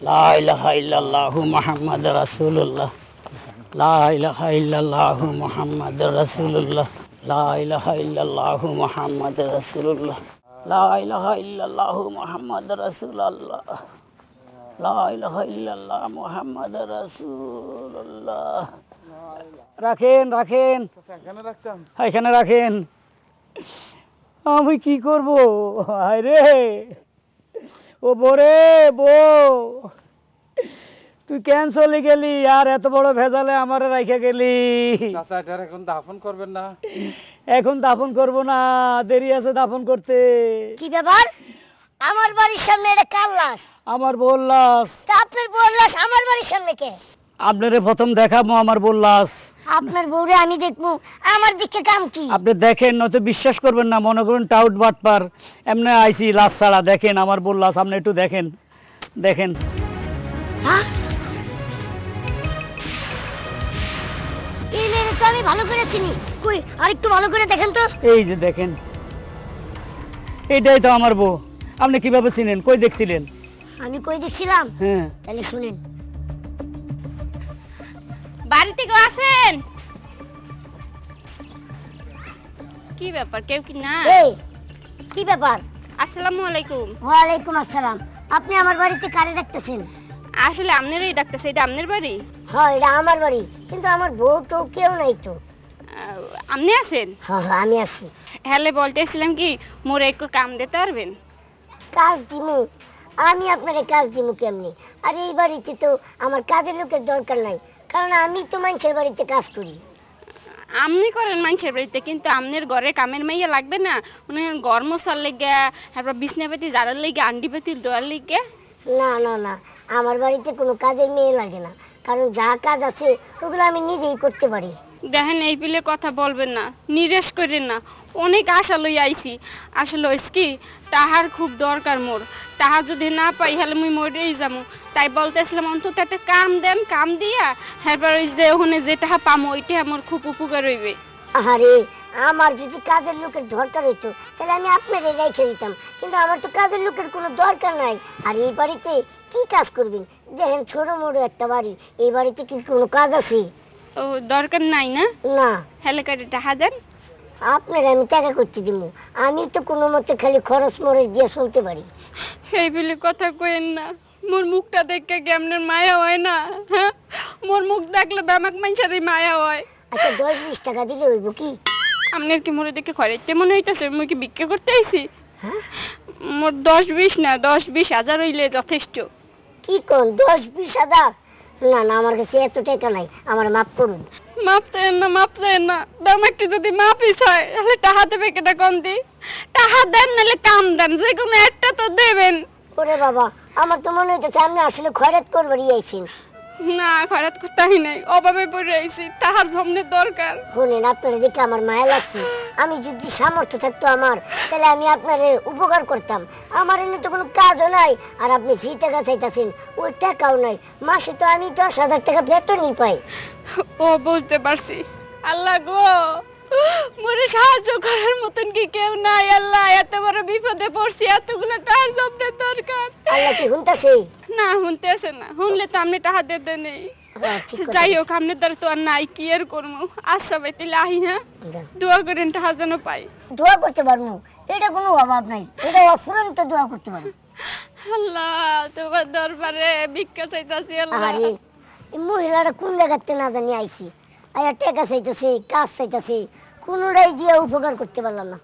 ইল্লাল্লাহ মুহাম্মদ রাসূলুল্লাহ। লা ইলাহা ইল্লাল্লাহ মুহাম্মদ রাসূলুল্লাহ। লা ইলাহা ইল্লাল্লাহ মুহাম্মদ রাসূলুল্লাহ। রাখেন রাখেন। এখানে রাখতাম। এখানে রাখেন। আমি কি করব? হায় রে! ও বোরে বউ তুই কেন চলে গেলি আর এত বড় ভেজালে আমারে রাইখে গেলি। চাচা এটার এখন দাফন করবেন না। এখন দাফন করব না দেরি আছে দাফন করতে। কি ব্যাপার? আমার বাড়ির সামনে এটা কার লাশ? আমার বললাস তা আপনার বউর লাশ আমার বাড়ির সামনে কে? আপনারে প্রথম দেখাবো আমার বললাস আপনার বউরে আমি দেখব। আমার দিকে কাম কি? আপনি দেখেন নয়তো বিশ্বাস করবেন না মনে করুন টাউট বাটপার। এমনি আইসি লাশ ছাড়া দেখেন আমার বললাস আপনি একটু দেখেন দেখেন। হ্যাঁ? এই মেয়ে তো আমি ভালো করে চিনি। কই আর একটু ভালো করে দেখেন তো। এই যে দেখেন এইটাই তো আমার বউ। আপনি কীভাবে চিনেন? কই দেখছিলেন? আমি কই দেখছিলাম? হ্যাঁ। তাহলে শুনেন। বাড়িতে কেউ আছেন? কি ব্যাপার কেউ কি না এই কি ব্যাপার? আসসালামু আলাইকুম। ওয়ালাইকুম আসসালাম। আপনি আমার বাড়িতে কারে দেখতেছেন আসলে আপনারই ডাকতেছে এটা আপনার বাড়ি? হ্যাঁ এটা আমার বাড়ি কিন্তু আমার বউ তো কেউ নাই তো। আপনি আছেন? হ্যাঁ হ্যাঁ আমি আছি। হ্যালে বলতেছিলাম কি মোর একটু কাম দিতে পারবেন? কাজ দিমু। আমি আপনারে কাজ দিমু কেমনি? আর এই বাড়িতে তো আমার কাজের লোকের দরকার নাই। কারণ আমি তো মানুষের বাড়িতে কাজ করি। আপনি করেন মানুষের বাড়িতে কিন্তু আপনার ঘরে কামের মাইয়া লাগবে না। মানে ঘর মশার লেগে তারপর বিছনাপাতি জাড়ার লেগে আন্ডি পাতি দোয়ার লেগে। না না না আমার বাড়িতে কোনো কাজের মেয়ে লাগে না। কারণ যা কাজ আছে ওগুলো আমি নিজেই করতে পারি। দেখেন এই পিলে কথা বলবেন না নিরাশ করেন না। অনেক আশা লই আইছি। আসলে হইছে কি তাহার খুব দরকার মোর। তাহার যদি না পাই তাহলে মুই মরেই যাব তাই বলতেছিলাম অন্তত একটা কাম দেন কাম দিয়া এরপর ওই যে ওখানে যে টাকা পামো ওইটা আমার খুব উপকার হইবে। আরে আমার যদি কাজের লোকের দরকার হইতো তাহলে আমি আপনারে রেখে দিতাম। কিন্তু আমার তো কাজের লোকের কোনো দরকার নাই। আর এই বাড়িতে কি কাজ করবেন? দেখেন ছোট মোটো একটা বাড়ি এই বাড়িতে কি কোনো কাজ আছে? ও দরকার নাই না? না। হেলে কাটে টাকা দেন? আপনার আমি টাকা করতে দিব। আমি তো কোনো মতে খালি খরচ মরচ দিয়ে চলতে পারি। এই পিলে কথা কইেন না। মোর মুখটা দেখে কি আপনার মায়া হয় না? হ্যাঁ? মোর মুখ দেখলে দামাক মানুষেরই মায়া হয়। আচ্ছা দশ বিশ টাকা দিলে হইব কি? আপনার কি মোরে দেখে খরচে মনে হইতেছে? মুই কি বিক্রি করতে আইছি? হ্যাঁ? মোর দশ বিশ না দশ বিশ হাজার হইলে যথেষ্ট। কি কোন দশ বিশ হাজার? না না আমার কাছে এত টাকা নাই আমার মাফ করুন। মাপ দেন না মাপ দেন না। দাম একটু যদি মাপিস হয় তাহলে টাহাতে দেবে কেটা কম দি? টাহা দেন নাহলে কাম দেন যে কোনো একটা তো দেবেন। ওরে বাবা আমার তো মনে হইতেছে আমি আসলে খয়রাত করবার আইছেন না খরাত কোথায় নাই। অভাবে পড়ে আইছি তাহার ভ্রমণের দরকার। শুনেন আপনার দেখে আমার মায়া লাগছে। আমি যদি সামর্থ্য থাকতো আমার তাহলে আমি আপনার উপকার করতাম। আমার এনে তো কোনো কাজও নাই। আর আপনি যে টাকা চাইতেছেন ওই টাকাও নাই। মাসে তো আমি দশ হাজার টাকা বেতনই পাই। ও বুঝতে পারছি। আল্লাহ গো! মোরে সাহায্য করার মতন কি কেউ নাই আল্লাহ এত বড় বিপদে পড়ছি এতগুলো টাকার শব্দের দরকার। আল্লাহ কি শুনতেছে? না না শুনলে তো আপনি টাকা দিতে নেই কথা। যাই হোক দ্বারা তো আর নাই কি আর করব? আচ্ছা ভাই তাহলে আহি হ্যাঁ? দোয়া করেন টাকা যেন পাই। দোয়া করতে পারব। এটা কোনো অভাব নাই। এটা অফুরন্ত দোয়া করতে পারব। আল্লাহ তোমার দরবারে ভিক্ষা চাইতাছি আল্লাহ। আরে মহিলারা কোন জায়গাতে না জানি আইছি। আয়া টাকা চাইতেছে কাজ চাইতেছে। কোনোটাই দিয়ে উপকার করতে পারলাম না।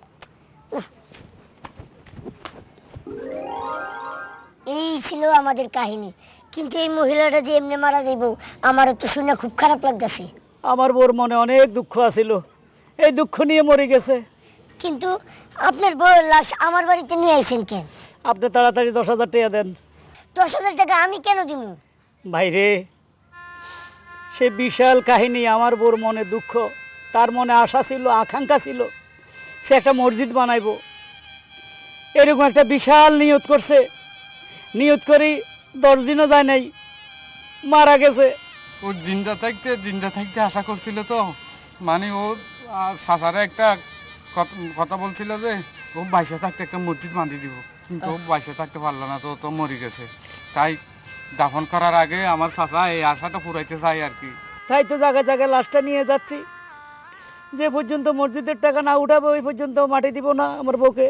এই ছিল আমাদের কাহিনী। কিন্তু এই মহিলাটা যে এমনি মারা যাইব আমারও তো শুনে খুব খারাপ লাগতেছে। আমার বোর মনে অনেক দুঃখ আছিল। এই দুঃখ নিয়ে মরে গেছে। কিন্তু আপনার বউয়ের লাশ আমার বাড়িতে নিয়ে আইছেন কেন? আপনি তাড়াতাড়ি দশ হাজার টাকা দেন। দশ হাজার টাকা আমি কেন দিব? ভাই রে সে বিশাল কাহিনী আমার বোর মনে দুঃখ। তার মনে আশা ছিল আকাঙ্ক্ষা ছিল সে একটা মসজিদ বানাইবো। এরকম একটা বিশাল নিয়ত করছে। নিয়ত করি দশ দিনও যায় নাই মারা গেছে। ও জিন্দা থাকতে জিন্দা থাকতে আশা করছিল তো। মানে ও সাসারে একটা কথা বলছিল যে ও বাইশে থাকতে একটা মসজিদ বাঁধি দিব। কিন্তু ও বাইশে থাকতে পারল না তো তো মরে গেছে। তাই দাফন করার আগে আমার চাচা এই আশাটা পুরাইতে চাই আর কি। তাই তো জায়গায় জায়গায় লাশটা নিয়ে যাচ্ছি। যে পর্যন্ত মসজিদের টাকা না উঠাবো ওই পর্যন্ত মাটি দিব না আমার বউকে।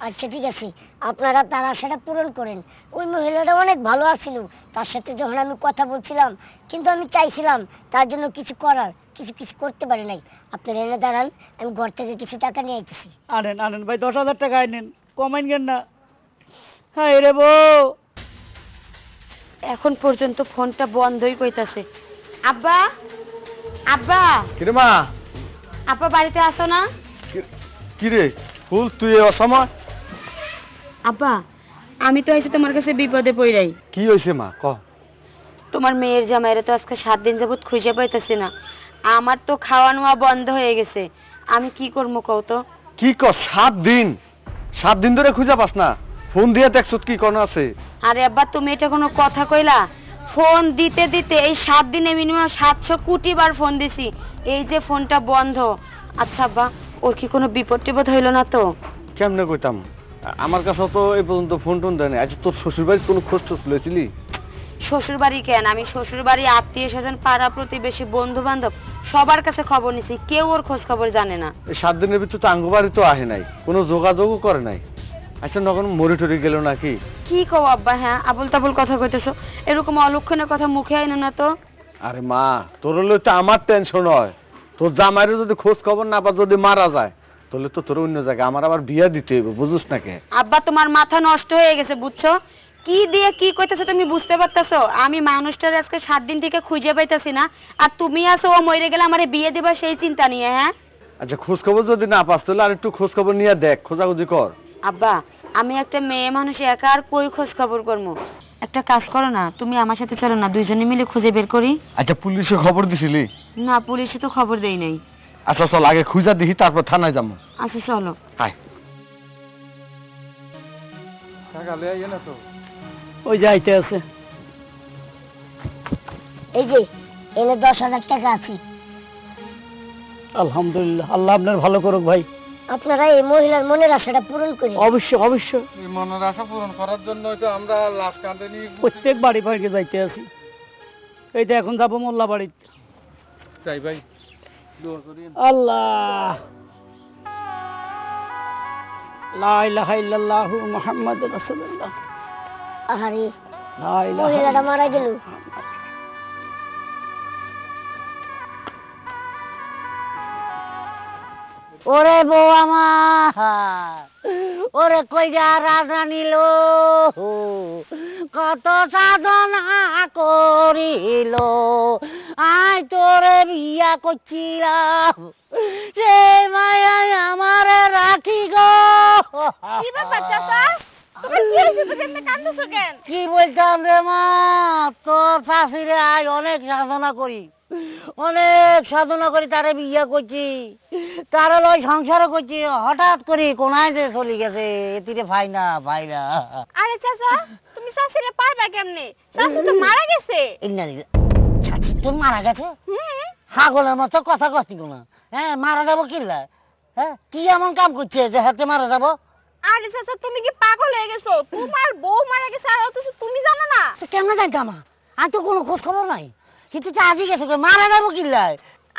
আচ্ছা ঠিক আছে। আপনারা তার আশাটা পূরণ করেন। ওই মহিলাটা অনেক ভালো আছিল। তার সাথে যখন আমি কথা বলছিলাম কিন্তু আমি চাইছিলাম তার জন্য কিছু করার কিছু কিছু করতে পারি নাই। আপনারা এনে দাঁড়ান আমি ঘর থেকে কিছু টাকা নিয়ে আইতেছি। আনেন আনেন। ভাই দশ হাজার টাকা আনেন। কমাইন কেন না? হ্যাঁ রে বউ! এখন পর্যন্ত ফোনটা বন্ধই কইতাছে। আব্বা! আব্বা! কিরে মা? আব্বা বাড়িতে আসো না। কিরে ফুল তুই এ অসময়? আব্বা আমি তো আইছি তোমার কাছে বিপদে পড়াই। কি হয়েছে মা ক? তোমার মেয়ের জামাইরা তো আজকে সাত দিন যাবত খুঁজে পাইতেছি না। আমার তো খাওয়া নোয়া বন্ধ হয়ে গেছে। আমি কি করব কও তো? কি ক সাত দিন? সাত দিন ধরে খুঁজে পাস না। ফোন দিয়ে দেখছত কি কোন আছে। আরে আব্বা তুমি এটা কোনো কথা কইলা? ফোন দিতে দিতে এই সাত দিনে মিনিমাম সাতশো কোটি বার ফোন দিছি। এই যে ফোনটা বন্ধ। আচ্ছা আব্বা ওর কি কোনো বিপদ টিপদ হইল না তো? কেমনে কইতাম? আমার কাছে তো এই পর্যন্ত ফোন টোন দেয় না আচ্ছা তোর শ্বশুর বাড়ির কোনো খোঁজ টোজ লইছিলি? শ্বশুর বাড়ি কেন? আমি শ্বশুর বাড়ি আত্মীয় স্বজন পাড়া প্রতিবেশী বন্ধু বান্ধব সবার কাছে খবর নিছি। কেউ ওর খোঁজ খবর জানে না। এই সাত দিনের ভিতর তো আঙ্গু বাড়ি তো আহে নাই। কোনো যোগাযোগও করে নাই। আচ্ছা নখন মরি টরি গেল নাকি? কি কও আব্বা হ্যাঁ? আবুল তাবুল কথা কইতেছো। এরকম অলক্ষণের কথা মুখে আইনো না তো? আরে মা তোর হলে তো আমার টেনশন হয়। তোর জামাইরে যদি খোঁজ খবর না পা যদি মারা যায় তাহলে তো তোর অন্য জায়গায় আমার আবার বিয়া দিতে হইব বুঝুস না কে? আব্বা তোমার মাথা নষ্ট হয়ে গেছে বুঝছ? কি দিয়ে কি কইতেছো তুমি বুঝতে পারতেছো? আমি মানুষটার আজকে সাত দিন থেকে খুঁজে পাইতাছি না। আর তুমি আছো ও মরে গেলে আমারে বিয়ে দিবা সেই চিন্তা নিয়ে হ্যাঁ? আচ্ছা খোঁজ খবর যদি না পাস তাহলে আর একটু খোঁজ খবর নিয়ে দেখ খোঁজাখুঁজি কর। আব্বা আমি একটা মেয়ে মানুষ একা আর কই খোঁজ খবর করব একটা কাজ করো না তুমি আমার সাথে চলো না দুইজনে মিলে খুঁজে বের করি। আচ্ছা পুলিশে খবর দিছিলি? না পুলিশে তো খবর দেই নাই। আচ্ছা চল আগে খুঁজা দিহি তারপর থানায় যাব। আচ্ছা চলো। হাই। টাকা লে আইয়ে না তো? ওই যাইতে আছে। এই যে এনে দশ হাজার টাকা আছে। আলহামদুলিল্লাহ আল্লাহ আপনার ভালো করুক ভাই। আপনারা এই মহিলার মনের আশাটা পূরণ করেন। অবশ্যই অবশ্যই। এই মনের আশা পূরণ করার জন্য তো আমরা লাশ কাঁদে নিয়ে প্রত্যেক বাড়ি বাড়িতে যাইতে আছি। এই তো এখন যাব মোল্লা বাড়িতে। চাই ভাই। আল্লাহ। লা ইলাহা ইল্লাল্লাহু মুহাম্মাদুর রাসূলুল্লাহ। আহারে লা ইলাহা মহিলাটা মারা গেল। ওরে বউ আমার, ওরে কই যা রাজা নিল, কত সাধনা করিল। আয় তোরে বিয়া করছিলাম, সে মায়া আমার রাখি গো। কি ব্যাপার চাচা? কি বলতাম রে মা? তোর শাশুড়ি আজ অনেক সাধনা করি। অনেক সাধনা করি তারে বিয়ে করছি। তারে লয় করছি। হঠাৎ করে কোনায় যে চলে গেছে এতিরে ভাই না ভাই না। আরে চাচা তুমি শাশুড়ি পারবা কেমনে? শাশু তো মারা গেছে। তোর মারা গেছে? হুম। ছাগলের মতো কথা কচ্ছি না হ্যাঁ মারা যাব কিল্লা? হ্যাঁ কি এমন কাম করছে যে হাতে মারা যাব? আরে চাচা তুমি কি পাগল হয়ে গেছো? তোমার বউ মারা গেছে আর অথচ তুমি জানো না? তো কেমন জানতাম? আর তো কোনো খোঁজ খবর নাই। কিন্তু আজই গেছে মারা যাব কিল্লায়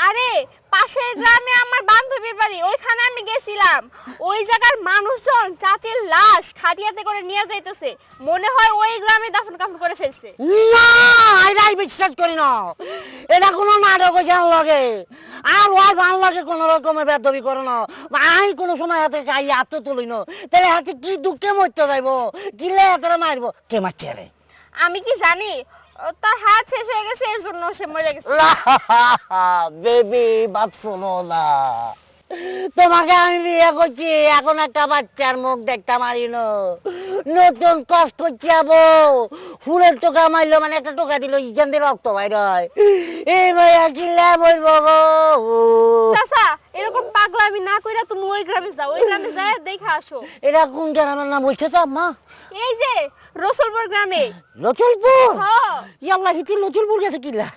আরে পাশের গ্রামে আমার বান্ধবীর বাড়ি ওইখানে আমি গেছিলাম। ওই জায়গার মানুষজন চাচির লাশ খাটিয়াতে করে নিয়ে যাইতেছে। মনে হয় ওই গ্রামে দাফন কাফন করে ফেলছে। না এটাই বিশ্বাস করি না। এটা কোনো নাটক হয়েছে লগে। আর ওর ভালো লাগে কোনো রকমের বেদবি করে না। আমি কোনো সময় হাতে চাই হাতে তুলি না। তাহলে হাতে কি দুঃখে মরতে যাইব? কিলে হাতে মারব? কে মারছে রে? আমি কি জানি? তার হাত শেষ হয়ে গেছে এর জন্য সে মরে গেছে। বেবি বাপ শোনো না। তোমাকে আমি বিয়ে করছি এখন একটা বাচ্চার মুখ দেখতে না। নতুন কষ্ট করছি বউ ফুলের টোকা মারলো মানে একটা টোকা দিল ইজান দিয়ে রক্ত বাইর হয়। এই ভাইয়া কিল্লা বলব গো। চাচা এরকম পাগলামি না কইরা তুমি ওই গ্রামে যাও ওই গ্রামে যায় দেখা আসো। এটা কোন গ্রামের নাম বলছে তো আম্মা? এই যে রসুলপুর গ্রামে। ইয়াল্লা হিতি লচলপুর গেছে কিল্লা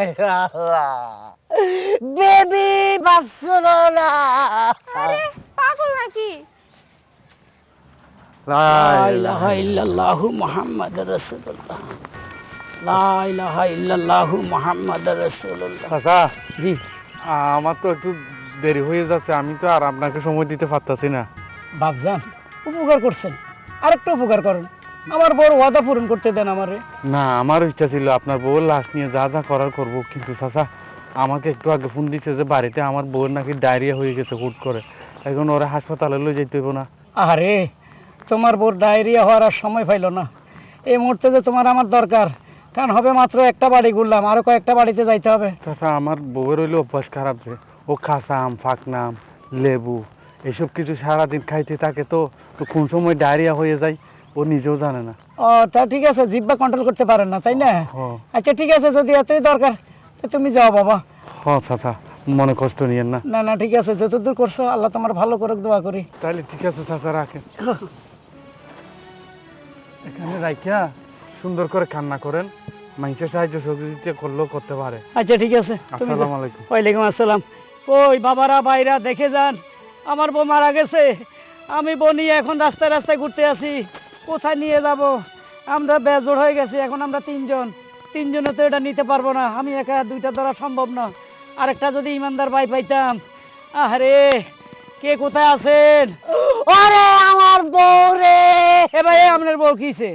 বেবি আরে পাগল নাকি? লা ইলাহা ইল্লাল্লাহু মুহাম্মাদুর রাসূলুল্লাহ। লা ইলাহা ইল্লাল্লাহু মুহাম্মাদুর রাসূলুল্লাহ। চাচা জি। আমার তো একটু দেরি হয়ে যাচ্ছে আমি তো আর আপনাকে সময় দিতে পারতাছি না। বাপজান উপকার করছেন। আরেকটু উপকার করেন। আমার বড় ওয়াদা পূরণ করতে দেন আমারে। না আমার ইচ্ছা ছিল আপনার বউর লাশ নিয়ে যা যা করার করব কিন্তু চাচা আমাকে একটু আগে ফোন দিচ্ছে যে বাড়িতে আমার বউর নাকি ডায়রিয়া হয়ে গেছে হুট করে। এখন ওরা হাসপাতালে লয়ে যেতে হইব না। আরে তোমার বোর ডায়রিয়া হওয়ার আর সময় পাইলো না। এই মুহূর্তে যে তোমার আমার দরকার কারণ হবে মাত্র একটা বাড়ি ঘুরলাম আরও কয়েকটা বাড়িতে যাইতে হবে। চাচা আমার বউয়ের হইলে অভ্যাস খারাপ যে ও কাঁচা আম ফাঁকনাম লেবু এসব কিছু সারাদিন খাইতে থাকে তো তো কোন সময় ডায়রিয়া হয়ে যায়? ও নিজেও জানে না। ও তা ঠিক আছে জিব্বা কন্ট্রোল করতে পারেন না তাই না? আচ্ছা ঠিক আছে যদি এতই দরকার তুমি যাও বাবা। হ চাচা মনে কষ্ট নিয়েন না। না না ঠিক আছে যতদূর করছ আল্লাহ তোমার ভালো করুক দোয়া করি। তাহলে ঠিক আছে চাচা রাখেন। এখানে রাইখা সুন্দর করে কান্না করেন। মানুষের সাহায্য সহযোগিতা করলেও করতে পারে। আচ্ছা ঠিক আছে আসসালামু আলাইকুম। ওয়ালাইকুম আসসালাম। ওই বাবারা বাইরা দেখে যান আমার বউ মারা গেছে। আমি বউ নিয়ে এখন রাস্তায় রাস্তায় ঘুরতে আছি কোথায় নিয়ে যাব? আমরা বেজোর হয়ে গেছি এখন আমরা তিনজন। তিনজনে তো এটা নিতে পারব না আমি একা দুইটা ধরা সম্ভব না। আরেকটা যদি ইমানদার ভাই পাইতাম। আরে কে কোথায় আছেন? ওরে আমার বউ রে। এ ভাই আপনার বউ কিছে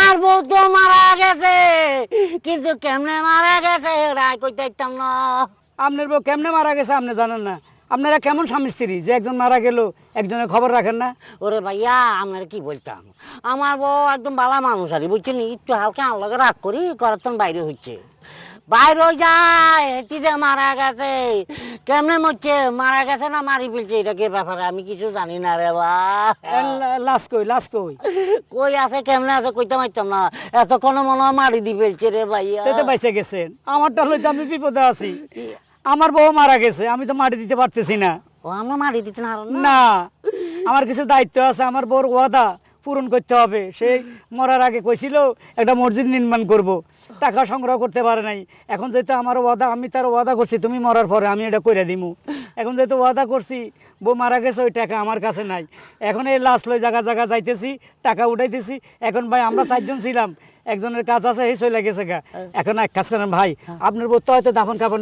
আর বউ তো মারা গেছে কিন্তু কেমনে মারা গেছে রায় কইতে না। আপনার বউ কেমনে মারা গেছে আপনি জানেন না? আপনারা কেমন স্বামী স্ত্রী? যে একজন মারা গেল একজনের খবর রাখেন না? ওরে ভাইয়া আপনার কি বলতাম? আমার বউ একদম বালা মানুষ আর বুঝছেন একটু হালকা আমার রাগ করি করাতন বাইরে হচ্ছে বাইরে যায় হেঁটি যে মারা গেছে? কেমনে মরছে? মারা গেছে না মারি ফেলছে? এটা কি ব্যাপারে? আমি কিছু জানি না রে বা। কই লাশ কই? কই আছে কেমনে আছে কইতে পারতাম না। এতক্ষণ মনে হয় মারি দি ফেলছে রে ভাইয়া। বাইসে গেছেন। আমারটা হলো আমি বিপদে আছি। আমার বউ মারা গেছে আমি তো মাটি দিতে পারতেছি না। ও আমরা মারি দিতে না না। আমার কিছু দায়িত্ব আছে আমার বউর ওয়াদা পূরণ করতে হবে। সেই মরার আগে কইছিল একটা মসজিদ নির্মাণ করব। টাকা সংগ্রহ করতে পারে নাই। এখন যেহেতু আমার ওয়াদা আমি তার ওয়াদা করছি তুমি মরার পরে আমি এটা করে দিমু। এখন যেহেতু ওয়াদা করছি বউ মারা গেছে ওই টাকা আমার কাছে নাই। এখন এই লাশ লই জায়গা জায়গা যাইতেছি টাকা উঠাইতেছি। এখন ভাই আমরা চারজন ছিলাম একজনের কাজ আছে এই চলে গেছে গা। এখন এক কাজ করেন ভাই আপনার বউ তো হয়তো দাফন কাফন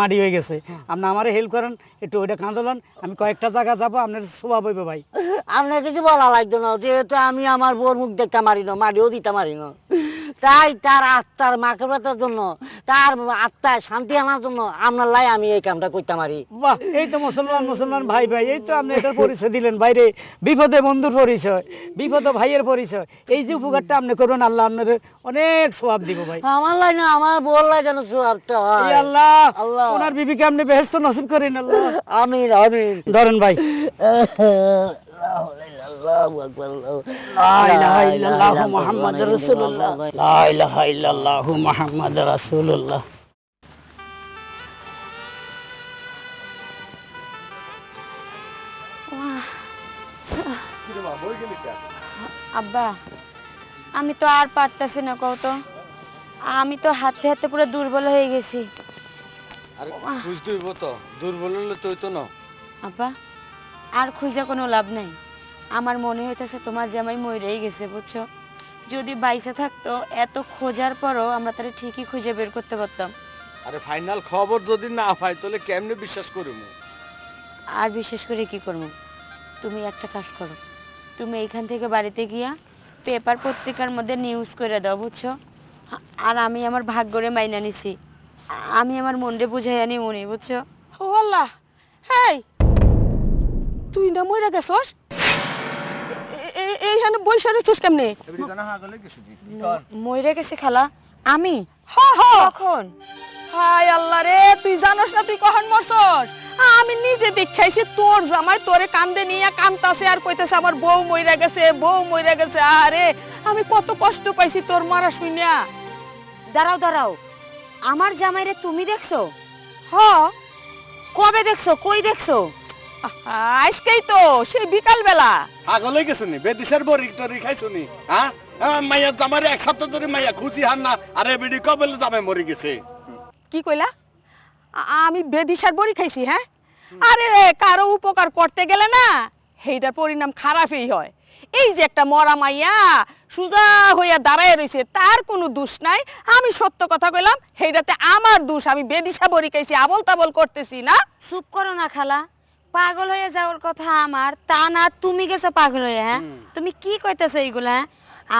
মাটি হয়ে গেছে। আপনি আমারে হেল্প করেন একটু ওইটা কাঁদলেন আমি কয়েকটা জায়গা যাব আপনার শোভা বইবে ভাই। আপনার কিছু বলা লাগতো না যেহেতু আমি আমার বোর মুখ দেখতে মারি না মারিও দিতে মারি না। তাই তার আত্মার মাকড়াতার জন্য তার আত্মায় শান্তি আনার জন্য আপনার লাই আমি এই কামটা করতে পারি। বাহ এই তো মুসলমান মুসলমান ভাই ভাই এই তো আপনি এটার পরিচয় দিলেন বাইরে। বিপদে বন্ধুর পরিচয় বিপদে ভাইয়ের পরিচয় এই যে উপকারটা আপনি করবেন আল্লাহ আপনার অনেক সোয়াব দিব ভাই। আমার লাই না আমার বোর লাই যেন সুয়াবটা আল্লাহ আল্লাহ। ওনার বিবিকে আপনি বেহেস্ত নসিব করেন আল্লাহ। আমিন আমিন ধরেন ভাই। লা ইলাহা ইল্লাল্লাহু মুহাম্মাদুর রাসূলুল্লাহ। লা ইলাহা ইল্লাল্লাহু মুহাম্মাদুর রাসূলুল্লাহ। আব্বা আমি তো আর পারতাছি না কত আমি তো হাতে হাতে পুরো দুর্বল হয়ে গেছি। আরে বুঝতে হইব তো দুর্বল হলে তো হইতো না। আব্বা আর খুঁজে কোনো লাভ নাই। আমার মনে হইতেছে তোমার জামাই মরেই গেছে বুঝছ? যদি বাইসে থাকতো এত খোঁজার পরও আমরা তাহলে ঠিকই খুঁজে বের করতে পারতাম। আরে ফাইনাল খবর যদি না পাই তাহলে কেমনে বিশ্বাস করিম? আর বিশেষ করে কি করব? তুমি একটা কাজ করো। তুমি এইখান থেকে বাড়িতে গিয়া পেপার পত্রিকার মধ্যে নিউজ করে দাও বুঝছ? আর আমি আমার ভাগ্যরে মাইনা নিছি। আমি আমার মনরে বুঝাই আনি মনে বুঝছ? ও আল্লাহ হেই তুই না মরে গেছস? এইখানে বৈশা রেছিস কেমনে? মরে গেছে খালা আমি? হ কখন? হাই আল্লাহ রে তুই জানোস না তুই কখন মরছস? আমি নিজে দেখাইছি তোর জামাই তোরে কান্দে নিয়ে কান্তাছে আর কইতাছে আমার বউ মইরা গেছে বউ মইরা গেছে। আরে আমি কত কষ্ট পাইছি তোর মারা শুনিয়া। দাঁড়াও দাঁড়াও। আমার জামাইরে তুমি দেখছ? হ। কবে দেখছ? কই দেখছ? আজকেই তো সেই বিকাল বেলা পাগল হয়ে গেছে নি? বেদিসের বড়ি টরি খাইছো নি? হ্যাঁ মাইয়া জামার এক সপ্তাহ ধরে মাইয়া খুশি হান না আরে বিডি কবে জামাই মরে গেছে। কি কইলা? আমি বেদিশার বড়ি খাইছি হ্যাঁ? আরে কারও উপকার করতে গেলে না সেইটার পরিণাম খারাপই হয়। এই যে একটা মরা মাইয়া সুজা হইয়া দাঁড়ায় রইছে তার কোনো দোষ নাই। আমি সত্য কথা কইলাম সেইটাতে আমার দোষ আমি বেদিশা বড়ি খাইছি আবল তাবল করতেছি না। চুপ করো না খালা পাগল হয়ে যাওয়ার কথা আমার তা না তুমি গেছো পাগল হয়ে? হ্যাঁ তুমি কি কইতেছো এইগুলা হ্যাঁ?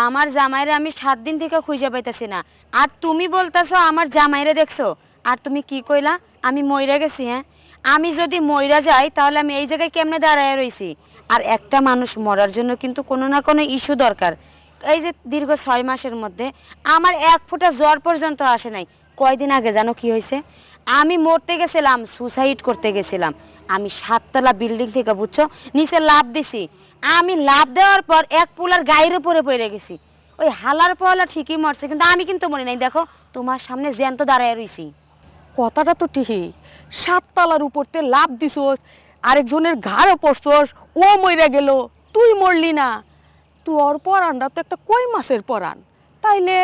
আমার জামাইরে আমি সাত দিন থেকে খুঁজে পাইতেছি না। আর তুমি বলতেছো আমার জামাইরে দেখছ আর তুমি কি কইলা? আমি মইরা গেছি হ্যাঁ? আমি যদি মইরা যাই তাহলে আমি এই জায়গায় কেমনে দাঁড়ায় রইছি? আর একটা মানুষ মরার জন্য কিন্তু কোনো না কোনো ইস্যু দরকার। এই যে দীর্ঘ ছয় মাসের মধ্যে আমার এক ফোঁটা জ্বর পর্যন্ত আসে নাই। কয়দিন আগে জানো কি হয়েছে? আমি মরতে গেছিলাম সুসাইড করতে গেছিলাম। আমি সাততলা বিল্ডিং থেকে, বুঝছ? নিচে লাভ দিছি। আমি লাভ দেওয়ার পর এক পুলার গায়ের উপরে পড়ে গেছি। ওই হালার পহলা ঠিকই মরছে, কিন্তু আমি কিন্তু মরি নাই। দেখো, তোমার সামনে জ্যান্ত দাঁড়ায় রইছি। কথাটা তো ঠিকই। সাততলার উপরতে লাভ দিছোস, আরেকজনের ঘাড়ে পড়ছস, ও মইরা গেল, তুই মরলি না। তোর পরানটা তো একটা কই মাসের পরান তাইলে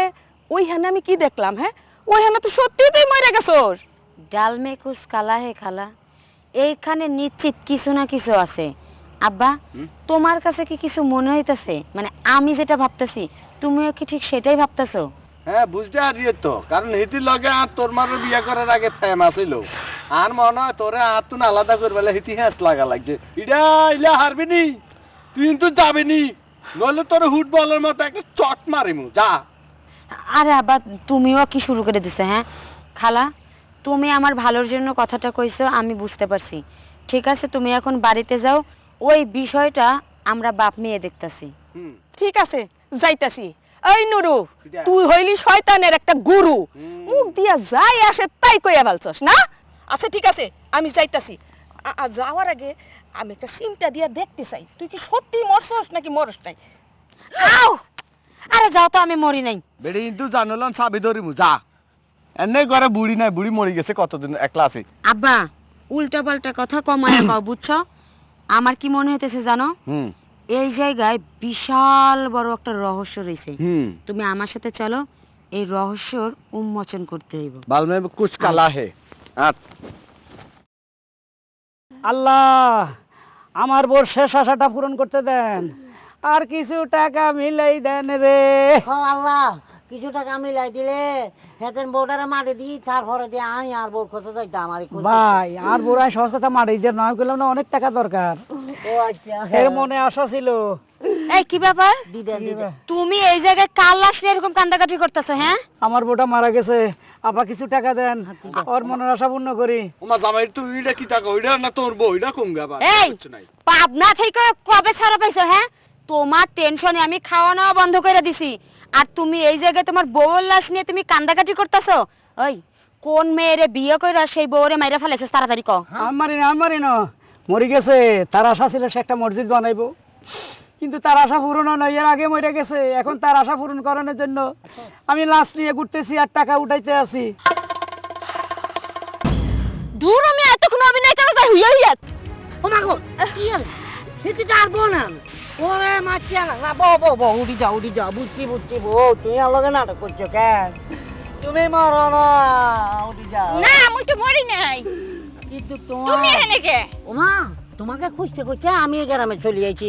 ওইখানে আমি কি দেখলাম হ্যাঁ? ওইখানে তো সত্যি তুই মরে গেছস। ডাল মে কুছ কালা হে খালা। এইখানে নিশ্চিত কিছু না কিছু আছে। আব্বা তোমার কাছে কি কিছু মনে হইতাছে? মানে আমি যেটা ভাবতেছি তুমিও কি ঠিক সেটাই ভাবতেছো? হ্যাঁ বুঝতে হারিয়ে তো। কারণ হিতি লগে আর তোর মারও বিয়া করার আগে ফেমাস হইল। আর মনে হয় তোরে আর তুন আলাদা করে বেলা হিতি হ্যাঁ লাগা লাগছে। ইডা ইলা হারবি নি? তুই কিন্তু যাবি নি? নইলে তোর ফুটবলের মতো একটা চট মারিমু যা। আরে আব্বা তুমিও কি শুরু করে দিছো হ্যাঁ? খালা তুমি আমার ভালোর জন্য কথাটা কইছো আমি বুঝতে পারছি। ঠিক আছে তুমি এখন বাড়িতে যাও ওই বিষয়টা আমরা বাপ মেয়ে দেখতাছি। ঠিক আছে যাইতাছি। এই নুরু তুই হইলি শয়তানের একটা গুরু। হুম। মুখ দিয়া যাই আসে তাই কইয়া ফেলছস না? আচ্ছা ঠিক আছে আমি যাইতাছি। যাওয়ার আগে আমি একটা সিমটা দিয়ে দেখতে চাই। তুই কি সত্যি মরছস নাকি মরস নাই? আও আরে যাও তো আমি মরি নাই। বেড়ে কিন্তু জানলাম সাবি ধরিমু যা। এনে ঘরে বুড়ি নাই বুড়ি মরে গেছে কতদিন একলা আছে। আব্বা উল্টা পাল্টা কথা কমায় বাবা বুঝছ? আমার কি মনে হইতেছে জানো? হুম। এই জায়গায় বিশাল বড় একটা রহস্য রয়েছে তুমি আমার সাথে চলো এই রহস্যর উন্মোচন করতে হইব। বালমে কুছ কালা হে আল্লাহ! আমার বোর শেষ আশাটা পূরণ করতে দেন। আর কিছু টাকা মিলাই দেন রে। আল্লাহ কিছু টাকা মিলাই দিলে হেতেন বউটারে মারি দিই তারপরে দিয়ে আমি আর বউ খোঁজে যাইতাম আর ভাই আর বোরাই সস্তা মারি যে নয় করলাম না অনেক টাকা দরকার। ও আচ্ছা এর মনে আশা ছিল। এই কি ব্যাপার? তুমি এই জায়গায় কাল আসলে এরকম কান্দাকাটি করতেছো হ্যাঁ? আমার বোটা মারা গেছে। আপা কিছু টাকা দেন ওর মনের আশা পূর্ণ করি। ওমা জামাই তুই এটা কি টাকা? ওইটা না তোর বউ ওইটা কম গাবা এই নাই। পাবনা থেকে কবে ছাড়া পাইছো হ্যাঁ? তোমার টেনশনে আমি খাওয়া নাওয়া বন্ধ করে দিছি। আর তুমি এই জায়গায় তোমার বউয়ের লাশ নিয়ে তুমি কান্দাকাটি করতেছো? ওই কোন মেয়েরে বিয়ে কইরা সেই বউরে মাইরা ফেলেছে তাড়াতাড়ি কও আমি মারি না আমি মারি না। মরে গেছে তার আশা ছিল সে একটা মসজিদ বানাইবো। কিন্তু তার আশা পূরণ হয় না এর আগে মরে গেছে এখন তার আশা পূরণ করানোর জন্য আমি লাশ নিয়ে ঘুরতেছি আর টাকা উঠাইতে আছি। দূর আমি এতক্ষণ অভিনয় হুইয়া হুইয়া। ও মা গো কি হল? সেটি আর বউ না। ওরে মাছিয়া না উঠি যাও উঠি যাও বুঝছি বুঝছি বউ তুমি আমার নাটক করছ কেন? তুমি মরো না উঠি যাও। না আমি তো মরি নাই। কিন্তু তুমি তোমার এখানে কে? ওমা তোমাকে খুঁজতে খুঁজতে আমি এই গ্রামে চলে যাইছি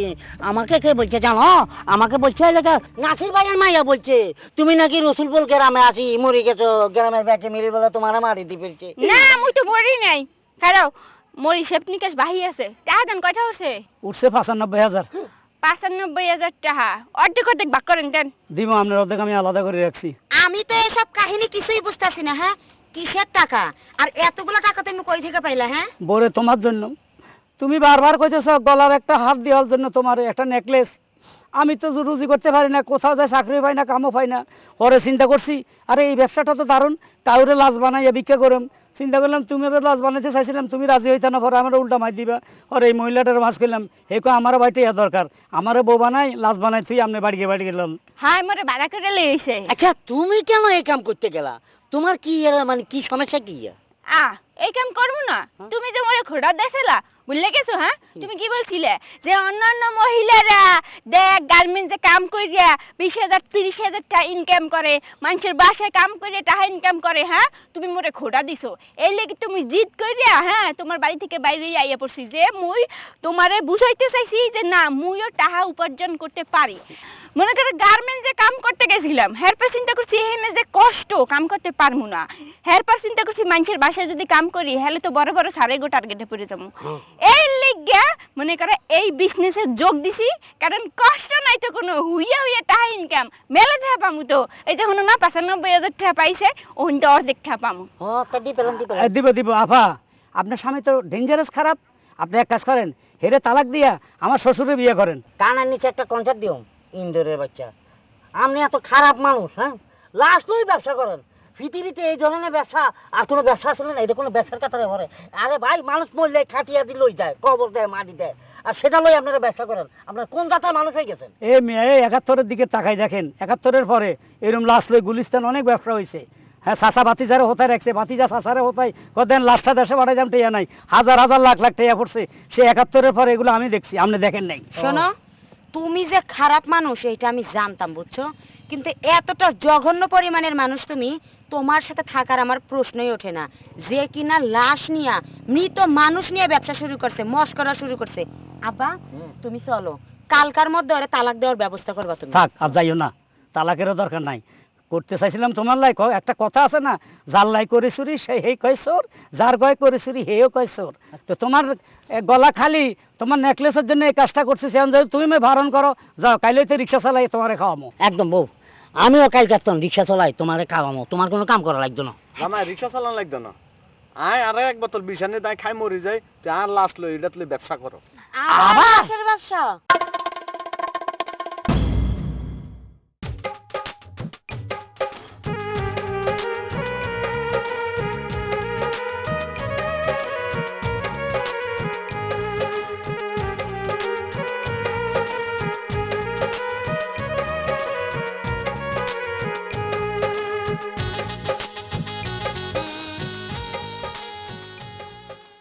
আমাকে কে বলছে জানো? আমাকে বলছে জায়গা নাসির ভাইয়ের মাইয়া বলছে। তুমি নাকি রসুলপুর গ্রামে আছি মরে গেছো। গ্রামের ব্যাটে মিলি বলে তোমার মারি দিয়ে ফেলছে। না আমি তো মরি নাই। খারাও মরি সেপনিকাস বাহি আছে। টাকা দেন কয়টা হচ্ছে উঠছে পঁচানব্বই হাজার। পাঁচানব্বই হাজার টাকা। অর্ধেক অর্ধেক ভাগ করেন দেন। দিব আপনার অর্ধেক আমি আলাদা করে রাখছি। আমি তো এসব কাহিনী কিছুই বুঝতেছি না হ্যাঁ? কিসের টাকা? আর এতগুলো টাকা তুমি কই থেকে পাইলা হ্যাঁ? বরে তোমার জন্য। তুমি বারবার কইতেছ গলার একটা হাত দেওয়ার জন্য তোমার একটা নেকলেস আমি তো রুজি করতে পারি না কোথাও যায় চাকরি পাই না কামও পাই না। পরে চিন্তা করছি আরে এই ব্যবসাটা তো দারুণ কাউরে লাজ বানাইয়া বিক্রি করম। চিন্তা করলাম তুমি তো লস বানাইতে চাইছিলাম তুমি রাজি হইতে না পরে আমার উল্টা মাই দিবা। আর এই মহিলাটার মাছ করলাম হে কো আমার বাড়িতে ইয়া দরকার। আমারও বউ বানাই লাজ বানাই তুই আপনি বাড়ি গিয়ে বাড়ি গেলাম। হ্যাঁ মোরে ভাড়া করে লইছে আচ্ছা তুমি কেন এই কাম করতে গেলা? তোমার কি মানে কি সমস্যা কি? আ এই কাম করব না। তুমি যে মোরে খোড়া দেখালা বুঝলে গেছো হ্যাঁ? তুমি কি বলছিলে? যে অন্যান্য মহিলারা দেখ গার্মেন্টসে কাম করিয়া বিশ হাজার তিরিশ হাজার টাকা ইনকাম করে মানুষের বাসায় কাম করে টাকা ইনকাম করে হ্যাঁ? তুমি মোরে খোড়া দিছো। এই লেগে তুমি জিদ করিয়া হ্যাঁ তোমার বাড়ি থেকে বাইরে আইয়া পড়ছি যে মুই তোমারে বুঝাইতে চাইছি যে না মুইও টাকা উপার্জন করতে পারি। মনে করো গার্মেন্টসে কাম করতে গেছিলাম হেরপর চিন্তা করছি এখানে যে কষ্ট কাম করতে পারব না। হেরপর চিন্তা করছি মানুষের বাসায় যদি কাম করি হেলে তো বড় বড় সারে গো টার্গেটে পড়ে যাব এই লিগা মনে করো এই বিজনেসে যোগ দিছি কারণ কষ্ট নাই তো কোনো হুইয়া হুইয়া টাকা ইনকাম মেলে টাকা পামু তো। এই যে হনো না পঁচানব্বই হাজার টাকা পাইছে ওখান তো অর্ধেক টাকা পামু। এ, দিব দিব। আফা আপনার স্বামী তো ডেঞ্জারাস খারাপ। আপনি এক কাজ করেন হেরে তালাক দিয়া আমার শ্বশুরে বিয়ে করেন। কানের নিচে একটা কনসার্ট দিও ইন্দোরের বাচ্চা। আপনি এত খারাপ মানুষ হ্যাঁ? লাস্ট ওই ব্যবসা করেন। পৃথিবীতে এই ধরনের ব্যবসা আর কোনো ব্যবসা আসলে না এটা কোনো ব্যবসার কাতারে ভরে। আরে ভাই মানুষ মরলে খাটিয়া দিয়ে লই যায় কবর দেয় মাটি দেয় আর সেটা লই আপনারা ব্যবসা করেন। আপনার কোন জাতের মানুষ হয়ে গেছেন? এ মেয়ে একাত্তরের দিকে তাকাই দেখেন। একাত্তরের পরে এরকম লাস্ট লই গুলিস্তান অনেক ব্যবসা হয়েছে হ্যাঁ চাষা বাতিজারে হতায় রাখছে বাতিজা চাষারে হতায়। কদেন লাশটা দেশে বাড়াই যাম টেয়া নাই। হাজার হাজার লাখ লাখ টেয়া পড়ছে। সে একাত্তরের পরে এগুলো আমি দেখছি আপনি দেখেন নাই। শোনো তুমি যে খারাপ মানুষ এটা আমি জানতাম বুঝছ? কিন্তু এতটা জঘন্য পরিমাণের মানুষ তুমি তোমার সাথে থাকার আমার প্রশ্নই ওঠে না। যে কিনা লাশ নিয়া মৃত মানুষ নিয়ে ব্যবসা শুরু করছে মস করা শুরু করছে। আব্বা তুমি চলো। কালকার মধ্যে ওরা তালাক দেওয়ার ব্যবস্থা করবা তুমি। থাক আর যাইও না। তালাকেরও দরকার নাই। করতে চাইছিলাম তোমার লাই একটা কথা আছে না? যার লাই করে চুরি সে হেই কয় চোর যার কয় করে চুরি হেও কয় চোর। তো তোমার গলা খালি তোমার নেকলেসের জন্য এই কাজটা করছি সে অনুযায়ী তুমি মে ভারণ করো। যাও কাইলে তো রিক্সা চালাই তোমারে খাওয়ামো। একদম বউ। আমিও কাজ করতাম রিক্সা চলাই তোমারে খাওয়ামো। তোমার কোনো কাম করা লাগতো না। আমার রিক্সা চালানো লাগতো না। আয় আরে এক বোতল বিষানে দায় খাই মরি যাই। তুই আর লাস্ট লই এটা তুই ব্যবসা করো। আবার ব্যবসা